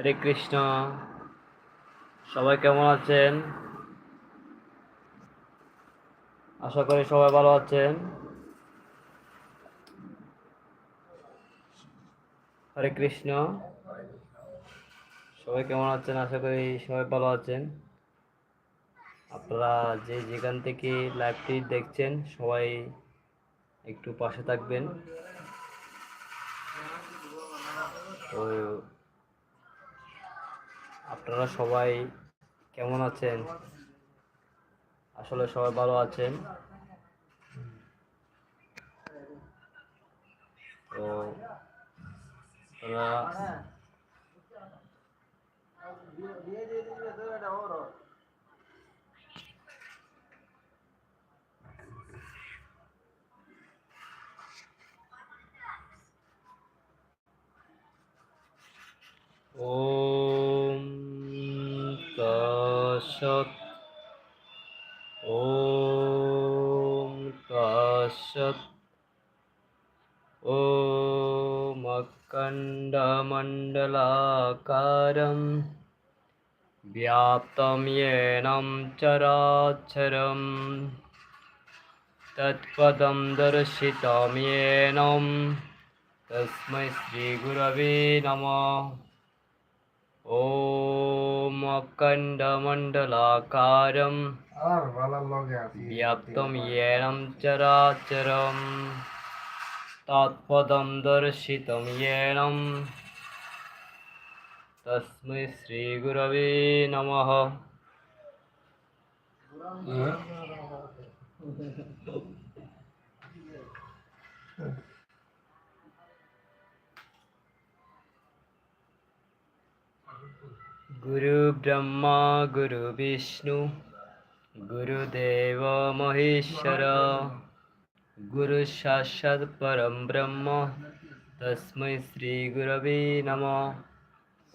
হরে কৃষ্ণ। সবাই কেমন আছেন? আশা করি সবাই ভালো আছেন। হরে কৃষ্ণ। সবাই কেমন আছেন? আশা করি সবাই ভালো আছেন। আপনারা যে যেখান থেকে লাইভটি দেখছেন, সবাই একটু পাশে থাকবেন। তো আপনারা সবাই কেমন আছেন? আসলে সবাই ভালো আছেন। তো আপনারা ॐ तत्सत् ॐ तत्सत् ॐ अखण्डमण्डलाकारं व्याप्तं येनं चराचरं तत्पदं दर्शितं येनं। तस्मै श्रीगुरवे नमः ॐ अखण्डमण्डलाकारं व्याप्तं येनं चराचरं तत्पदं दर्शितं येनं तस्मै श्रीगुरवे नमः गुरुब्रह्मा गुरुविष्णु गुरुदेव महेश्वर गुरुसाक्षात् परं ब्रह्म, तस्मै श्रीगुरवे नमः।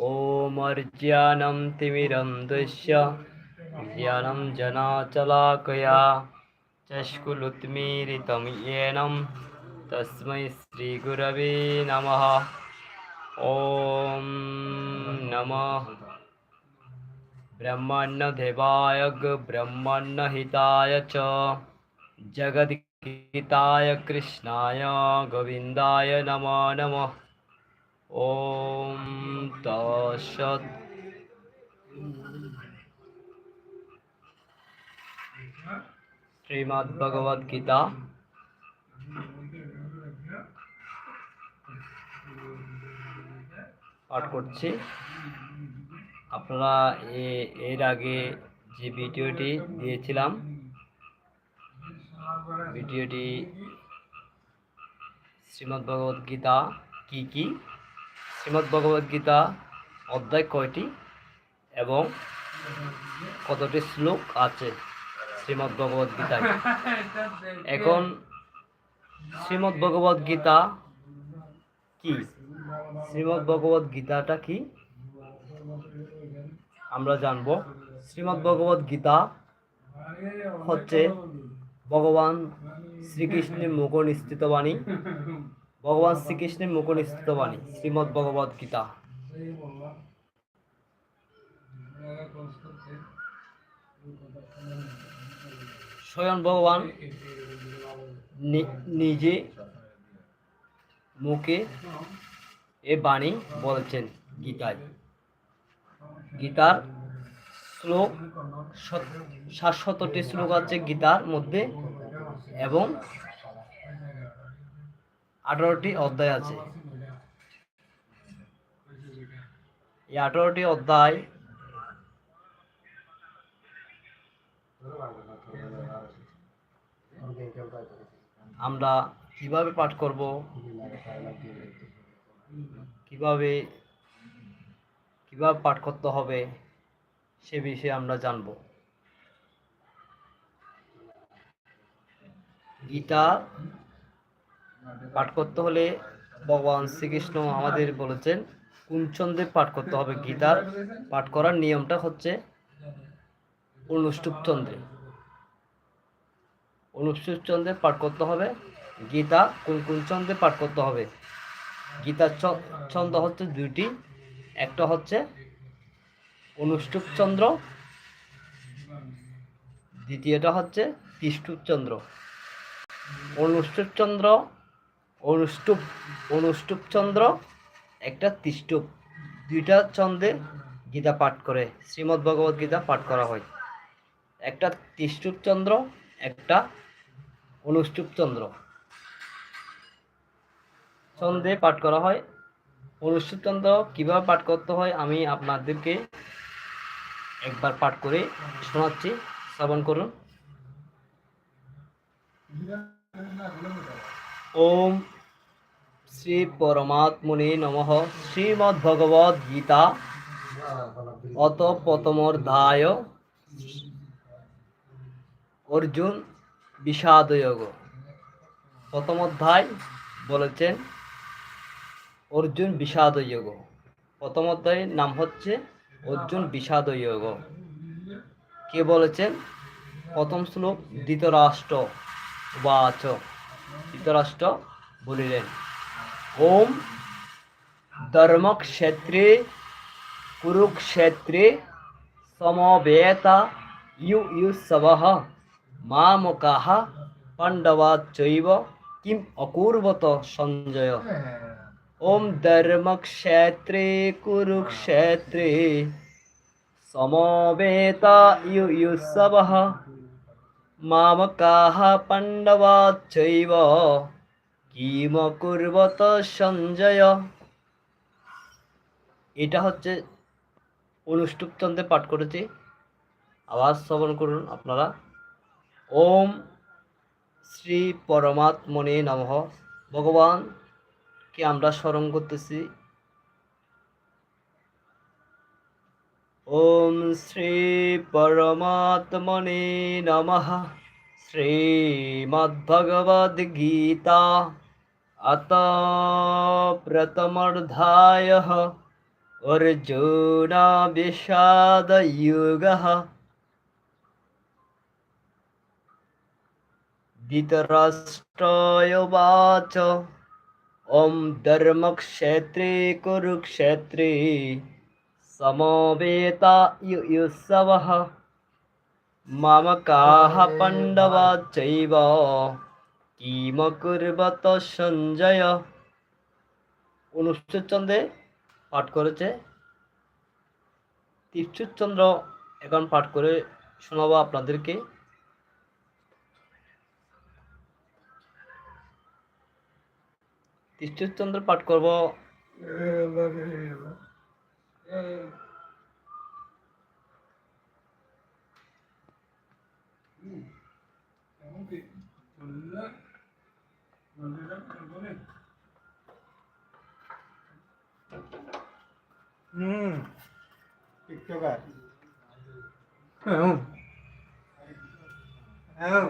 ॐ अर्ज्ञानं तिमिरं दृश्य ज्ञानं जनाचलाकया चष्कुलुत्मीरितं येनं, तस्मै श्रीगुरवे नमः। ॐ नमः। ब्रह्मण्यदेवाय ग- ब्रह्मण्यहिताय च जगद्गीताय कृष्णाय गोविन्दाय नमो नमः ॐ तत्सत् শ্রীমদ্ভগবদ্গীতা পাঠ করছি আপনারা এর আগে যে ভিডিওটি দিয়েছিলাম, ভিডিওটি শ্রীমদ্ ভগবদ গীতা কি কি? শ্রীমদ্ ভগবদ গীতা অধ্যায় কয়টি এবং কতটি শ্লোক আছে শ্রীমদ্ ভগবদ গীতায়? এখন শ্রীমদ্ ভগবদ গীতা কি? শ্রীমদ্ ভগবদ গীতাটা কি? আমরা জানব। শ্রীমদ্ ভগবদ গীতা হচ্ছে ভগবান শ্রীকৃষ্ণের মুখ নিশ্চিত বাণী ভগবান শ্রীকৃষ্ণের মুখ নিশ্চিত বাণী শ্রীমদ্ ভগবদ গীতা। স্বয়ং ভগবান নিজে মুখে এ বাণী বলেছেন গীতায়। গীতার শ্লোক সাতশতটি শ্লোক আছে গীতার মধ্যে, এবং আঠারোটি অধ্যায় আছে। এই আঠারোটি অধ্যায় আমরা কীভাবে পাঠ করব? কীভাবে কীভাবে পাঠ করতে হবে সে বিষয়ে আমরা জানব। গীতা পাঠ করতে হলে ভগবান শ্রীকৃষ্ণ আমাদের বলেছেন কোন ছন্দে পাঠ করতে হবে। গীতার পাঠ করার নিয়মটা হচ্ছে অনুষ্ঠুপ চন্দ্রে অনুষ্ঠুপ চন্দ্রে পাঠ করতে হবে। গীতা কোন কোন ছন্দে পাঠ করতে হবে। গীতার ছন্দ হচ্ছে দুইটি। একটা হচ্ছে অনুষ্টুপ চন্দ্র দ্বিতীয়টা হচ্ছে তিষ্টুপ চন্দ্র অনুষ্টুপ চন্দ্র অনুষ্টুপ অনুষ্টুপ চন্দ্র একটা তিষ্টুপ দুইটা চন্দ্রে গীতা পাঠ করে শ্রীমদ্ ভগবত গীতা পাঠ করা হয়। একটা তিষ্টুপ চন্দ্র একটা অনুষ্টুপ চন্দ্র চন্দ্রে পাঠ করা হয় চন্দ্র কীভাবে পাঠ করতে হয় আমি আপনাদেরকে একবার পাঠ করে শোনাচ্ছি। শ্রবণ করুন। ওম শ্রী পরমাত্মনে নমঃ। শ্রীমদ্ ভগবদ গীতা অত প্রথমোধ্যায় অর্জুন বিষাদয়োগ। প্রথম অধ্যায় বলেছেন অর্জুন বিষাদ যোগ প্রথম অধ্যায়ের নাম হচ্ছে অর্জুন বিষাদ যোগ কে বলেছেন? প্রথম শ্লোক, ধৃতরাষ্ট্র বাচ ধৃতরাষ্ট্র বলিলেন, ওম ধর্মক্ষেত্রে, কুরুক্ষেত্রে সমবেতা ইউ ইউসব মামকাহ পাণ্ডবাচৈব কিম অকুর্বত সঞ্জয়। কুরুক্ষেত্রে সমবেতা ইউ ইউসব মামকাহ পাণ্ডবাচৈব কিম কুর্বত সঞ্জয় এটা হচ্ছে অনুষ্টুপ চন্দ্রে পাঠ করেছি। আওয়াজ শ্রবণ করুন আপনারা। ওম শ্রী পরমাত্মনে নমঃ। ভগবানকে আমরা স্মরণ করতেছি ওম শ্রী পরমাত্মনে নমঃ শ্রীমদ্ভগবদ গীতা अत प्रथमोऽध्यायः अर्जुन विषादयुगः धृतराष्ट्राय ॐ धर्मक्षेत्रे कुरुक्षेत्रे समवेता युयुत्सवः ममकाः पाण्डवा चैव কিমকুর্বত সঞ্জয় অনুষ্ঠিত চন্দ্রে পাঠ করেছে চন্দ্র এখন পাঠ করে শোনাবো আপনাদেরকে চন্দ্র পাঠ করব হুম টিকটকার হুম হুম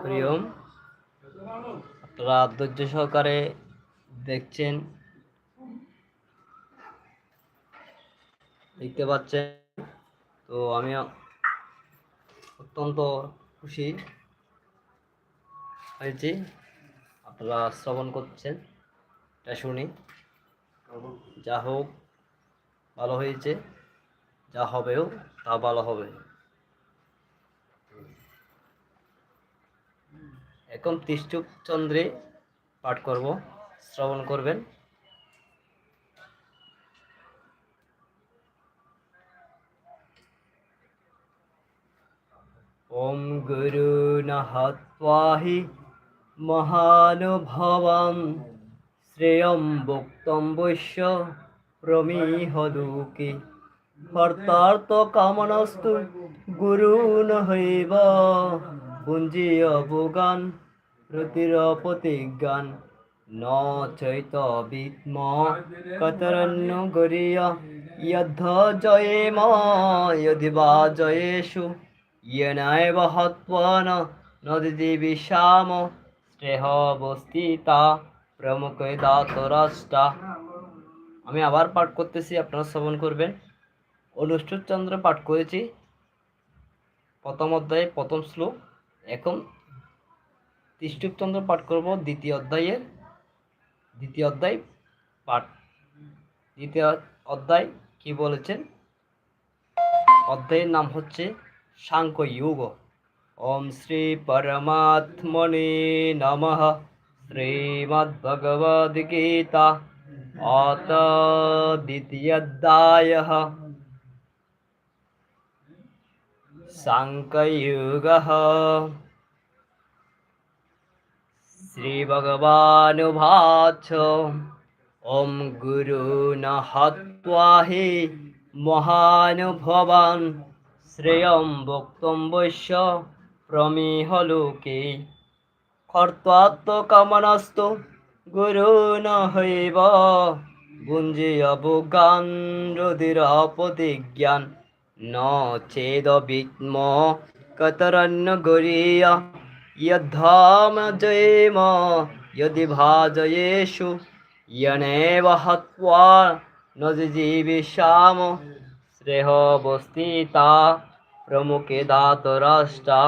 হরিওম আপনারা ধৈর্য সহকারে দেখছেন, দেখতে পাচ্ছেন। তো আমি অত্যন্ত খুশি হয়েছি, আপনারা শ্রবণ করছেন, এটা শুনি। যা হোক, ভালো হয়েছে, যা হবেও তা ভালো হবে। এখন তিষ্টুপ চন্দ্রে পাঠ করব শ্রবণ করবেন ॐ गुरुन हत्वा हि महानुभवं श्रेयं भुक्तं वैश्य प्रमीहलोके हर्तार्थकामनस्तु गुरुन् ভুঞ্জি অবগান রতির প্রতিজ্ঞান। ন চৈত বিদ্ম, কতরণ্য গরিয়া, ইয়দ্ধ জয়ে ম ইয়দিবা জয়েষু। ইয়নৈব হত্বন নদীতি বিষাম স্নেহবস্থিতা প্রমুখ দাতরাষ্টা। আমি আবার পাঠ করতেছি, আপনারা শ্রবণ করবেন। অনুষ্ঠুর চন্দ্র পাঠ করেছি, প্রথম অধ্যায়ে প্রথম শ্লোক। এখন তিষ্টুপচন্দ্র পাঠ করব দ্বিতীয় অধ্যায়ের, দ্বিতীয় অধ্যায় পাঠ। দ্বিতীয় অধ্যায় কি বলেছেন? অধ্যায়ের নাম হচ্ছে সাংখ্য যোগ ওম শ্রী পরমাত্মনে নমঃ। শ্রীমদ্ভগবদ গীতা অত দ্বিতীয়োধ্যায়। साङ्कयुगः श्रीभगवानुवाच ॐ गुरुन् हत्वा हि महानुभवान् श्रेयं भोक्तुं वैश्य प्रमेह लोके কর্তাত্মকামনাস্তু গুরু নহৈব ভুঞ্জীয়ভোগান রুদিরপতিজ্ঞান ন চেদবিত্ম নচেদ বিদ্ম কতরন্য গরিয়া ইয়দ্ধাম জয়েম যদি ভাজয়েষু ইয়নেব হত্বা নজিজীবিষাম শ্রেহবস্থিতা প্রমুখে দাতরাষ্টা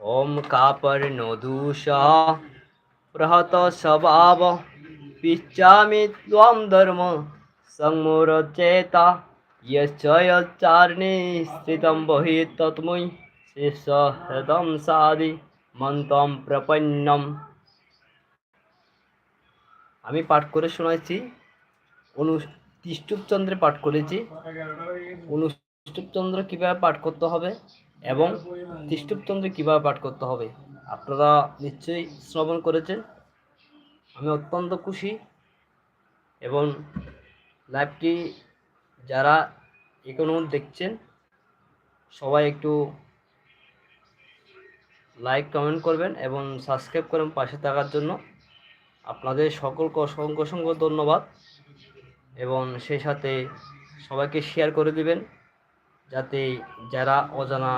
ওম কাপর্ণদূষা প্রহত স্বভাব পিচ্ছামি ত্বম ধর্ম সংমুরচেতা यच्चारणे स्थितं बहि तत्मै शिष्यहृदं सादि মন্তম প্রপন্নম আমি পাঠ করে শোনাচ্ছি অনু তিষ্টুপচন্দ্রে পাঠ করেছি অনুষ্টুপচন্দ্র কীভাবে পাঠ করতে হবে এবং তিষ্টুপচন্দ্র কীভাবে পাঠ করতে হবে আপনারা নিশ্চয়ই শ্রবণ করেছেন আমি অত্যন্ত খুশি এবং লাইভটি যারা এখনও দেখছেন, সবাই একটু লাইক কমেন্ট করবেন এবং সাবস্ক্রাইব করেন পাশে থাকার জন্য। আপনাদের সকলকে অসংখ্য অসংখ্য ধন্যবাদ এবং সেই সাথে সবাইকে শেয়ার করে দিবেন, যাতে যারা অজানা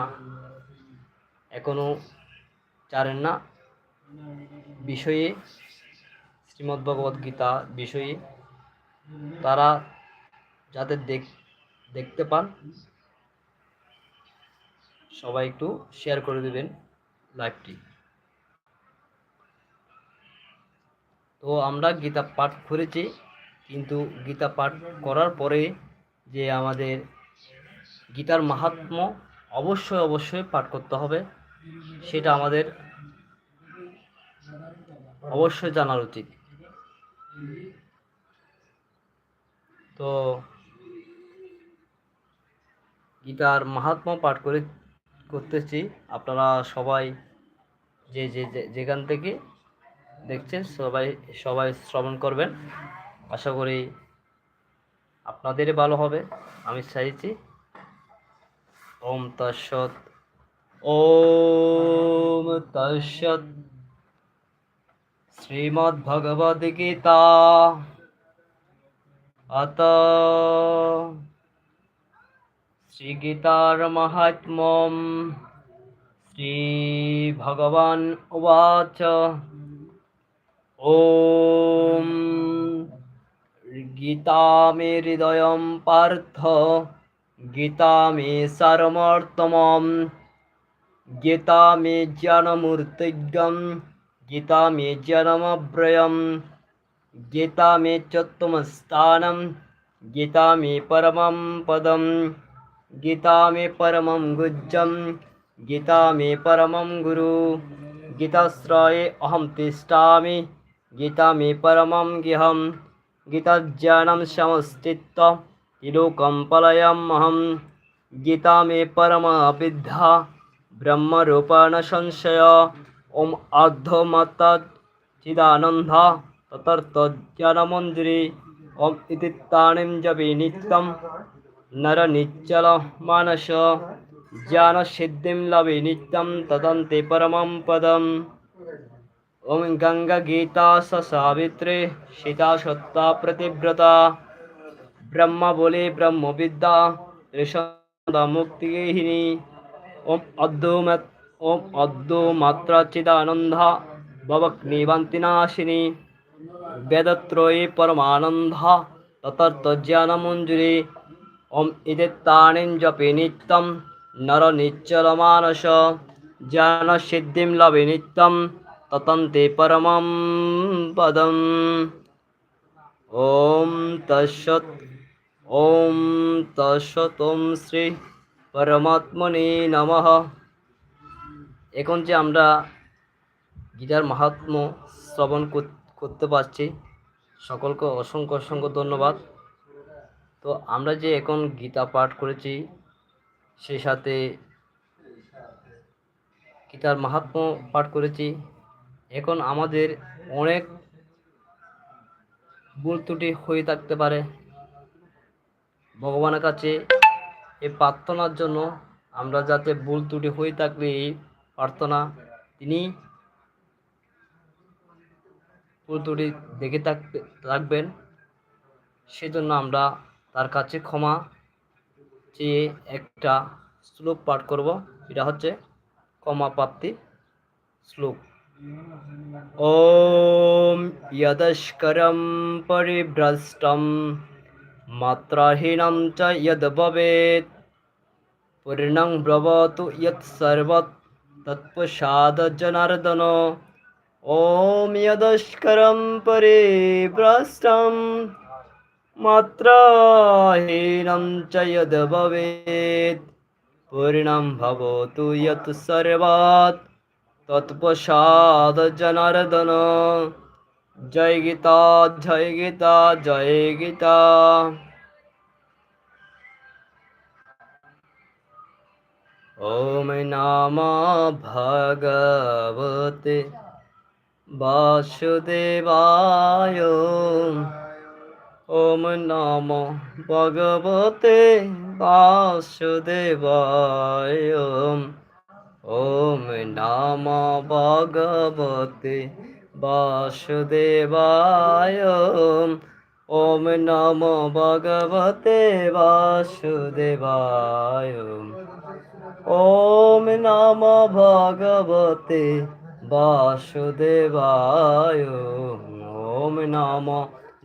এখনও জানেন না, বিষয়ে শ্রীমদ্ ভগবদ গীতা বিষয়ে, তারা যাতে দেখ দেখতে পান। সবাই একটু শেয়ার করে দিবেন লাইভটি তো আমরা গীতা পাঠ করেছি, কিন্তু গীতা পাঠ করার পরে যে আমাদের গীতার মাহাত্ম অবশ্যই অবশ্যই পাঠ করতে হবে, সেটা আমাদের অবশ্যই জানার উচিত। তো গীতার মাহাত্ম পাঠ করে করতেছি। আপনারা সবাই যে যে যেখান থেকে দেখছেন সবাই সবাই শ্রবণ করবেন। আশা করি আপনাদেরই ভালো হবে। আমি চাইছি ওম তৎসৎ ওম তৎসৎ। শ্রীমদ্ ভগবদ শ্রীগীতার মাহাত্ম্যম শ্রী ভগবান উবাচ ওম গীতা মে হৃদয় পার্থ গীতা মে সারমর্তমম গীতা মে জ্ঞানমূর্তিজ্ঞম গীতা মে জ্ঞানমব্রয়ম গীতা মে চত্তমস্থানম গীতা মে পরমম পদম गीता मे परमं गुज्जं गीता मे परमं गुरु गीताश्रये अहं तिष्ठामि गीता मे परमं गेहं गीताज्ञानं समस्तित्व त्रिलोकं पलयमहं गीता मे परमा विद्या ब्रह्मरूपेण संशय ॐ अर्धमता चिदानन्द ततर्थज्ञानमञ्जरी ॐ इति ताणिं जपे नित्यं নর নিচল মানস জ্ঞান সিদ্ধিম লবি নিত্যম তদন্তি পরমম পদম ওম গঙ্গা গীতা স সাবিত্রী সীতা সত্তা প্রতিব্রতা ব্রহ্ম বলে ব্রহ্মবিদ্যা ঋষদা মুক্তিগেহিনী ওম অদ্যমত ওম অদ্য মাত্র চিদানন্দা ভবগ্নিবান্তি নাশিনী বেদত্রয়ী পরমানন্দা ততর্ত জ্ঞানমঞ্জুরী ওম ইদেত্তানিম জপে নিত্যম নর নিচ্চল মানস জন সিদ্ধিম লবে নিত্যম ততন্তি পরম পদম ওম তৎসৎ ওম তৎসৎ ওম শ্রী পরমাত্মনি নমঃ এখন যে আমরা গীতার মাহাত্ম্য শ্রবণ করতে পারছি, সকলকে অসংখ্য অসংখ্য ধন্যবাদ। তো আমরা যে এখন গীতা পাঠ করেছি সেই সাথে গীতার মাহাত্ম পাঠ করেছি, এখন আমাদের অনেক ভুল ত্রুটি হয়ে থাকতে পারে। ভগবানের কাছে এই প্রার্থনার জন্য আমরা যাতে ভুল ত্রুটি হয়ে থাকলে এই প্রার্থনা, তিনি ভুল ত্রুটি দেখে থাকতে রাখবেন সেজন্য আমরা তার কাছে ক্ষমা চেয়ে একটা শ্লোক পাঠ করব। এটা হচ্ছে ক্ষমা প্রাপ্তি শ্লোক। ওম ইয়দস্করম পরিভ্রষ্টম মাত্রাহীনম চ ইয়দ ভবেত পূর্ণং ব্রবতু ইয়ত সর্ব তৎপশাদ জনার্দন। ওম ইয়দস্করম পরিভ্রষ্টম মাত্রাহীনম চ যদ ভবেত পূর্ণম ভবতু যত সর্বাত তৎপ্রসাদ জনার্দন জয় গীতা জয় গীতা জয় গীতা ॐ নাম भगवते। वासुदेवाय। ওম নম ভগবতে বাসুদেবায় ওম। নাম ভগবতে বাসুদেবায় ওম। নম ভগবতে বাসুদেবায় ওম। নম ভগবতে বাসুদেবায় ওম নম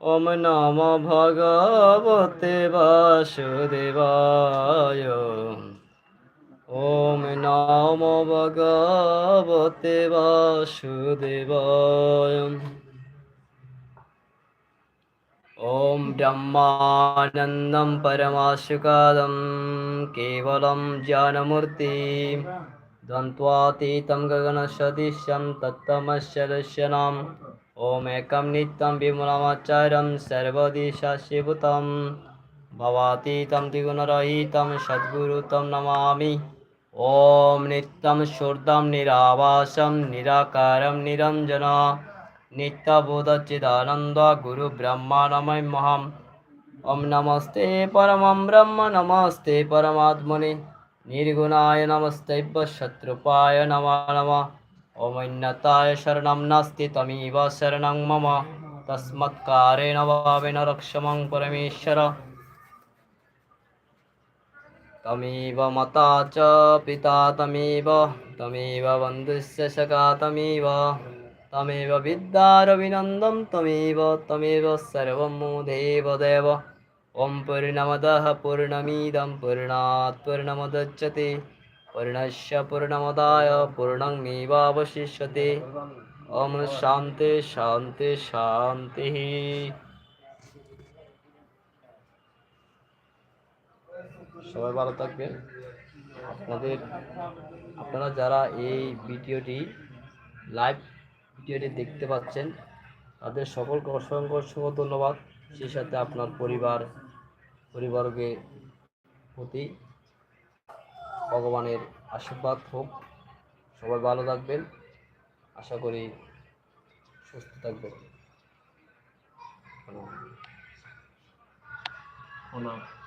ওম নম ভগবতে বাসুদেবায় ওম নম ভগবতে বাসুদেবায় ॐ ब्रह्मानन्दं परमाशुकादं केवलं ज्ञानमूर्तिं द्वन्द्वातीतं गगनसदृशं तत्तमश्चरस्यनाम् ॐ एकं नित्यं विमलमाचार्यं सर्वदिशाशिभूतं भवातीतं द्विगुणरहितं सद्गुरुतं नमामि ॐ नित्यं शुद्धं निरावासं निराकारं निरञ्जना नित्यबोधचिदानन्द गुरुब्रह्माणमयमहम् ॐ नमस्ते परमं ब्रह्म नमस्ते परमात्मने निर्गुणाय नमस्तैव शत्रुपाय नमो नमः ॐ शरणं नास्ति तमेव शरणं मम तस्मत्कारेण भावेन रक्षमं परमेश्वर तमेव माता च पिता तमेव तमेव बन्धुश्च सखा तमेव तमेव विद्यारविनन्दं तमेव तमेव सर्वं देव देव ॐ पूर्णमदः पूर्णमिदं पूर्णात् पूर्णमुदच्यते পূর্ণস্য পূর্ণমদায় পূর্ণমেবাবশিষ্যতে ওম শান্তি শান্তি শান্তি সবাই ভালো থাকবেন। আপনাদের, আপনারা যারা এই ভিডিওটি, লাইভ ভিডিওটি দেখতে পাচ্ছেন, তাদের সকলকে অসংখ্য অসংখ্য ধন্যবাদ। সেই সাথে আপনার পরিবার, পরিবারকে প্রতি ভগবানের আশীর্বাদ হোক। সবাই ভালো থাকবেন। আশা করি সুস্থ থাকবেন। প্রণাম।